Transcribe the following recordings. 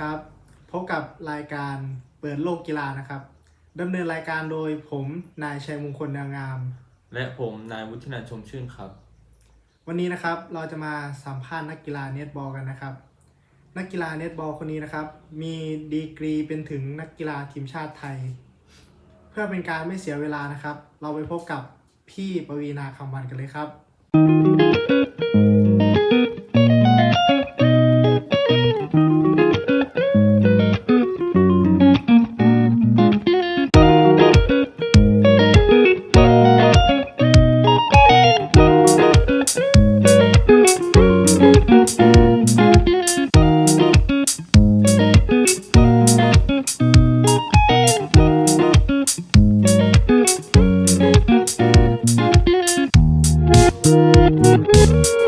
ครับ พบกับรายการเปิดโลกกีฬานะครับดำเนินรายการโดยผมนายชัยมงคลนางาม และผมนายวุฒินันท์ชมชื่นครับ วันนี้นะครับเราจะมาสัมภาษณ์นักกีฬาเนตบอลกันนะครับ นักกีฬาเนตบอลคนนี้นะครับ มีดีกรีเป็นถึงนักกีฬาทีมชาติไทย เพื่อเป็นการไม่เสียเวลานะครับ เราไปพบกับพี่ปวีนาคำวันกันเลยครับ ส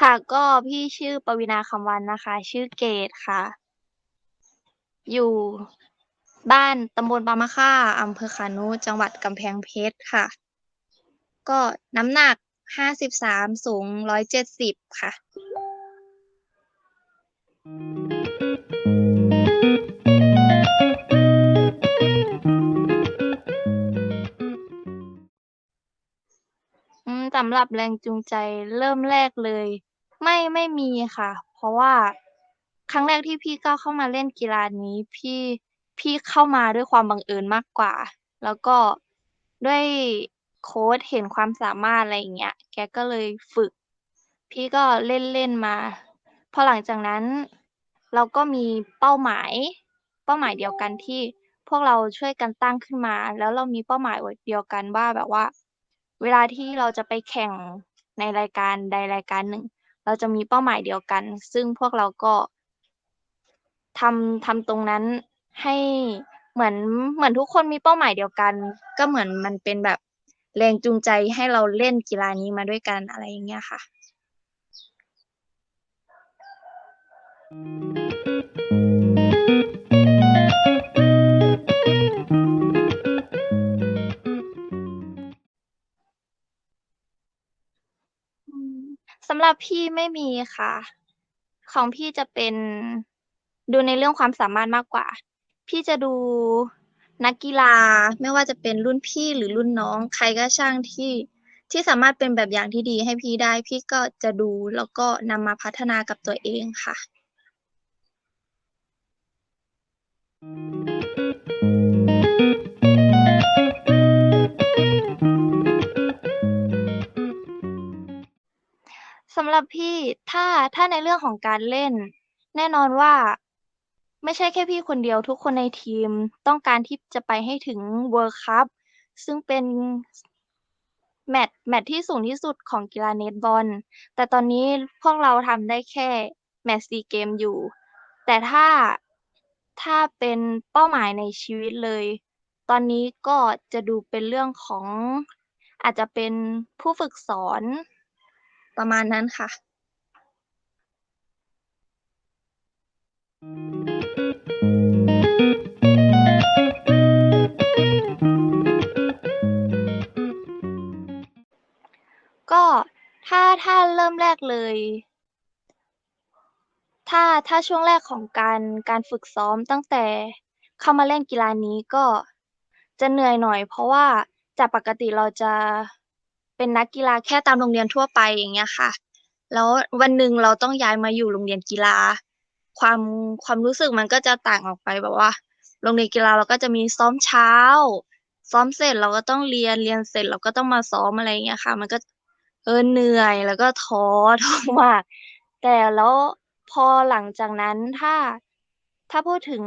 ค่ะก็พี่ชื่อปวีนาคำวันนะคะ ชื่อเกดค่ะ อยู่บ้านตำบลปามะค่าอำเภอขานุจังหวัดกำแพงเพชรค่ะ ก็น้ำหนักห้าสิบสามสูงร้อยเจ็ดสิบค่ะ อืมสำหรับแรงจูงใจเริ่มแรกเลย ไม่ ไม่มีค่ะ เพราะว่าครั้งแรกที่พี่ก้าวเข้ามาเล่นกีฬานี้ พี่ พี่เข้ามาด้วยความบังเอิญมากกว่า แล้วก็ด้วยโค้ชเห็นความสามารถอะไรอย่างเงี้ย แกก็เลยฝึก พี่ก็เล่นเล่นมา พอหลังจากนั้น เราก็มีเป้าหมาย เป้าหมายเดียวกันที่พวกเราช่วยกันตั้งขึ้นมา แล้วเรามีเป้าหมายเดียวกันว่าแบบว่า เวลาที่เราจะไปแข่งในรายการใดรายการหนึ่ง เราจะมีเป้าหมายเดียวกัน ซึ่งพวกเราก็ทำทำตรงนั้นให้เหมือนเหมือนทุกคนมีเป้าหมายเดียวกัน ก็เหมือนมันเป็นแบบแรงจูงใจให้เราเล่นกีฬานี้มาด้วยกันอะไรอย่างเงี้ยค่ะอื สำหรับพี่ไม่มีค่ะ ของพี่จะเป็นดูในเรื่องความสามารถมากกว่า พี่จะดูนักกีฬาไม่ว่าจะเป็นรุ่นพี่หรือรุ่นน้อง ใครก็ช่างที่ที่สามารถเป็นแบบอย่างที่ดีให้พี่ได้ พี่ก็จะดูแล้วก็นำมาพัฒนากับตัวเองค่ะสำ รับพี่ถ้าถ้าในเรื่องของการเล่น แน่นอนว่า ไม่ใช่แค่พี่คนเดียวทุกคนในทีมต้องการที่จะไปให้ถึง World Cup ซึ่งเป็นแมตช์แมตช์ที่สูงที่สุดของกีฬาเนตบอล แต่ตอนนี้พวกเราทำได้แค่แมตช์ซีเกมอยู่ แต่ถ้าถ้าเป็นเป้าหมายในชีวิตเลย ตอนนี้ก็จะดูเป็นเรื่องของอาจจะเป็นผู้ฝึกสอน ประมาณนั้นค่ะ ก็ถ้าถ้าเริ่มแรกเลย ถ้าถ้าช่วงแรกของการการฝึกซ้อมตั้งแต่เข้ามาเล่นกีฬานี้ก็จะเหนื่อยหน่อย เพราะว่าจากปกติเราจะ เป็นนักกีฬาแค่ตามโรงเรียนทั่วไปอย่างเงี้ยค่ะ แล้ววันหนึ่งเราต้องย้ายมาอยู่โรงเรียนกีฬา ความความรู้สึกมันก็จะต่างออกไปแบบว่า โรงเรียนกีฬาเราก็จะมีซ้อมเช้า ซ้อมเสร็จเราก็ต้องเรียนเรียนเสร็จเราก็ต้องมาซ้อมอะไรเงี้ยค่ะ มันก็เออเหนื่อยแล้วก็ท้อท้อมาก แต่แล้วพอหลังจากนั้นถ้าถ้าพูดถึง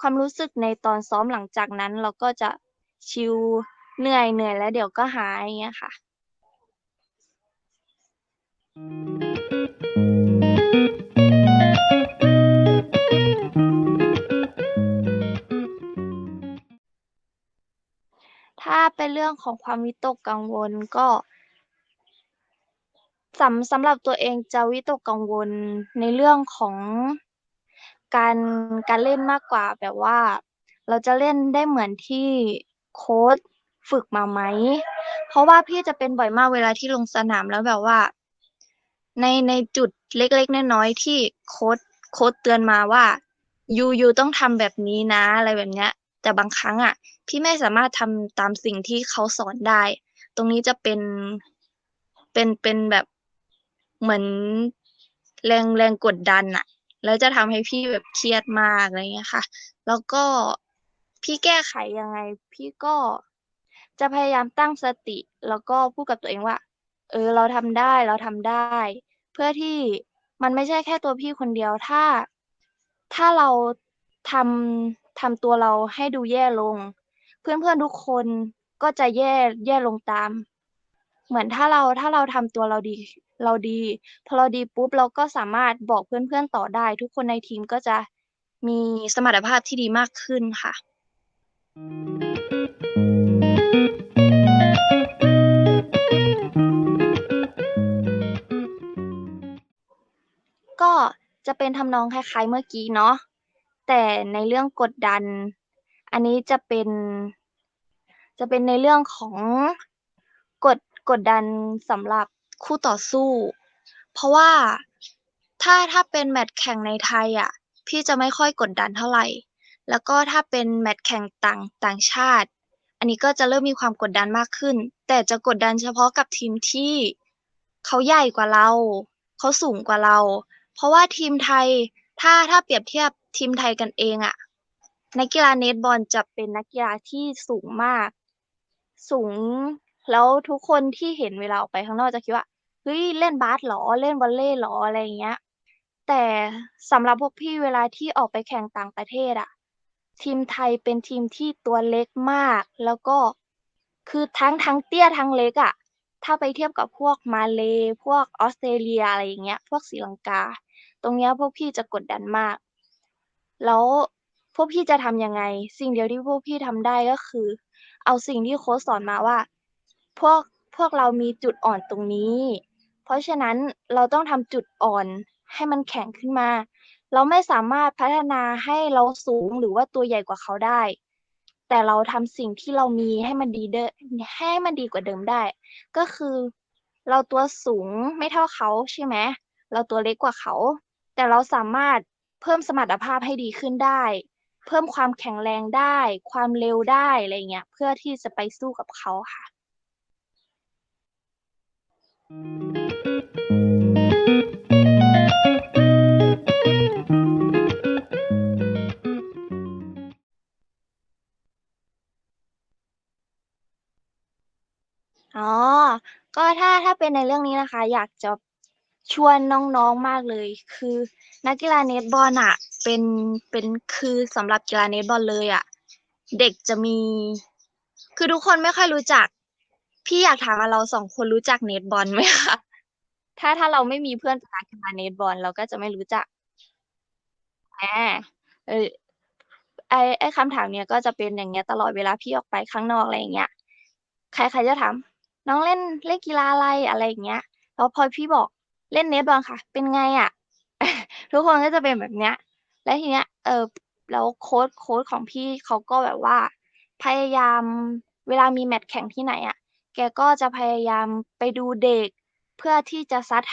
ความรู้สึกในตอนซ้อมหลังจากนั้น เราก็จะชิล เหนื่อยเหนื่อยแล้วเดี๋ยวก็หายอย่างเงี้ยค่ะ ถ้าเป็นเรื่องของความวิตกกังวลก็สำสำหรับตัวเองจะวิตกกังวลในเรื่องของการการเล่นมากกว่าแบบว่า เราจะเล่นได้เหมือนที่โค้ช ฝึกมาไหม เพราะว่าพี่จะเป็นบ่อยมากเวลาที่ลงสนามแล้วแบบว่า ในในจุดเล็กๆน้อยๆที่โค้ชโค้ชเตือนมาว่ายูยูต้องทำแบบนี้นะอะไรแบบเนี้ย แต่บางครั้งอะ พี่ไม่สามารถทำตามสิ่งที่เขาสอนได้ ตรงนี้จะเป็นเป็นเป็นแบบเหมือนแรงแรงกดดันอะแล้วจะทำให้พี่แบบเครียดมากอะไรเงี้ยค่ะ แล้วก็พี่แก้ไขยังไง พี่ก็ จะพยายามตั้งสติ แล้วก็พูดกับตัวเองว่า เออ เราทำได้เราทำได้ เพื่อที่มันไม่ใช่แค่ตัวพี่คนเดียวถ้า ถ้าเราทำทำตัวเราให้ดูแย่ลง เพื่อนๆทุกคนก็จะแย่แย่ลงตาม เหมือนถ้าเราถ้าเราทำตัวเราดีเราดี พอเราดีปุ๊บเราก็สามารถบอกเพื่อนๆต่อได้ ทุกคนในทีมก็จะมีสมรรถภาพที่ดีมากขึ้นค่ะก็ จะเป็นทำนองคล้ายๆเมื่อกี้เนาะแต่ในเรื่องกดดัน อันนี้จะเป็น จะเป็นในเรื่องของกดกดดันสำหรับคู่ต่อสู้ เพราะว่าถ้าถ้าเป็นแมตช์แข่งในไทยอะ พี่จะไม่ค่อยกดดันเท่าไหร่ แล้วก็ถ้าเป็นแมตช์แข่งต่างต่างชาติ อันนี้ก็จะเริ่มมีความกดดันมากขึ้น แต่จะกดดันเฉพาะกับทีมที่เขาใหญ่กว่าเรา เขาสูงกว่าเรา ราะว่าทีมไทยถ้าถ้าเปรียบเทียบทีมไทยกันเองอะนักกีฬาเนตบอลจะเป็นนักกีฬาที่สูงมาก สูงแล้วทุกคนที่เห็นเวลาออกไปข้างนอกจะคิดว่าเฮ้ยเล่นบาสหรอเล่นวอลเลย์หรออะไรอย่างเงี้ย แต่สำหรับพวกพี่เวลาที่ออกไปแข่งต่างประเทศอะทีมไทยเป็นทีมที่ตัวเล็กมาก แล้วก็คือทั้งทั้งเตี้ยทั้งเล็กอะถ้าไปเทียบกับพวกมาเลพวกออสเตรเลียอะไรอย่างเงี้ย พวกศรีลังกา ตรงเนี้ยพวกพี่จะกดดันมาก แล้วพวกพี่จะทำยังไง สิ่งเดียวที่พวกพี่ทำได้ก็คือ เอาสิ่งที่โค้ชสอนมาว่า พวกพวกเรามีจุดอ่อนตรงนี้ เพราะฉะนั้นเราต้องทำจุดอ่อนให้มันแข็งขึ้นมา เราไม่สามารถพัฒนาให้เราสูงหรือว่าตัวใหญ่กว่าเขาได้ แต่เราทำสิ่งที่เรามีให้มันดีเดให้มันดีกว่าเดิมได้ ก็คือ เราตัวสูงไม่เท่าเขาใช่ไหมเราตัวเล็กกว่าเขา แต่เราสามารถเพิ่มสมรรถภาพให้ดีขึ้นได้ เพิ่มความแข็งแรงได้ ความเร็วได้อะไรเงี้ยเพื่อที่จะไปสู้กับเขาค่ะ อ๋อ ก็ถ้าถ้าเป็นในเรื่องนี้นะคะ อยากจะ ชวนน้องๆมากเลย คือนักกีฬาเนตบอลอะเป็นเป็นคือสำหรับกีฬาเนตบอลเลยอะเด็กจะมี คือทุกคนไม่ค่อยรู้จัก พี่อยากถามว่าเราสองคนรู้จักเนตบอลไหมคะถ้าถ้าเราไม่มีเพื่อนเป็นนักกีฬาเนตบอลเราก็จะไม่รู้จักอ่าเออไอไอคำถามเนี้ยก็จะเป็นอย่างเงี้ยตลอดเวลาพี่ออกไปข้างนอกอะไรอย่างเงี้ยใครๆจะถามน้องเล่นเล่นกีฬาอะไรอะไรอย่างเงี้ยแล้วพอพี่บอก เล่นเน็ตบอลค่ะ เป็นไงอะ ทุกคนก็จะเป็นแบบเนี้ย และทีเนี้ย เออแล้วโค้ชโค้ชของพี่เขาก็แบบว่า พยายามเวลามีแมตช์แข่งที่ไหนอะ แกก็จะพยายามไปดูเด็ก เพื่อที่จะซัด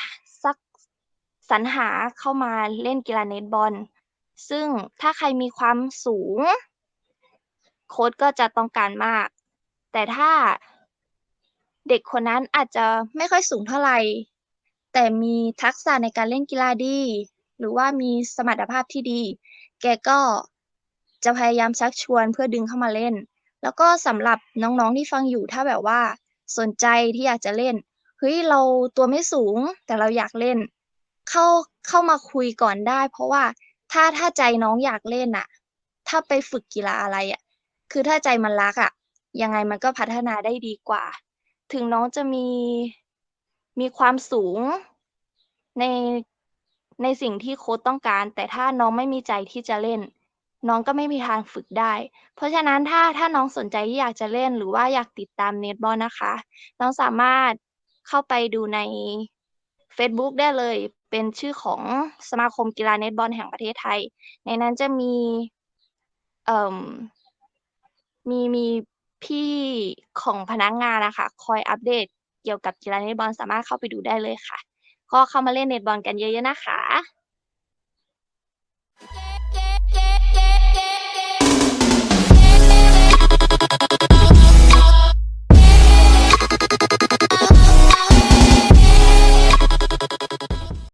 ซักสรรหาเข้ามาเล่นกีฬาเน็ตบอล ซึ่งถ้าใครมีความสูง โค้ชก็จะต้องการมาก แต่ถ้าเด็กคนนั้นอาจจะไม่ค่อยสูงเท่าไหร่ แต่มีทักษะในการเล่นกีฬาดี หรือว่ามีสมรรถภาพที่ดี แกก็จะพยายามชักชวนเพื่อดึงเข้ามาเล่น แล้วก็สำหรับน้องๆที่ฟังอยู่ถ้าแบบว่าสนใจที่อยากจะเล่นเฮ้ยเราตัวไม่สูงแต่เราอยากเล่น เข้าเข้ามาคุยก่อนได้ เพราะว่าถ้าถ้าใจน้องอยากเล่นอะถ้าไปฝึกกีฬาอะไรอะคือถ้าใจมันรักอะยังไงมันก็พัฒนาได้ดีกว่า ถึงน้องจะมี มีความสูงในในสิ่งที่โค้ชต้องการ แต่ถ้าน้องไม่มีใจที่จะเล่น น้องก็ไม่มีทางฝึกได้ เพราะฉะนั้นถ้าถ้าน้องสนใจที่อยากจะเล่นหรือว่าอยากติดตามเนตบอลนะคะ น้องสามารถเข้าไปดูใน Facebook ได้เลย เป็นชื่อของสมาคมกีฬาเนตบอลแห่งประเทศไทย ในนั้นจะมีเอ่มมีมีพี่ของพนักงานนะคะ คอยอัปเดต เกี่ยวกับกีฬาเนตบอลสามารถเข้าไปดูได้เลยค่ะ ก็เข้ามาเล่นเนตบอลกันเยอะๆนะคะ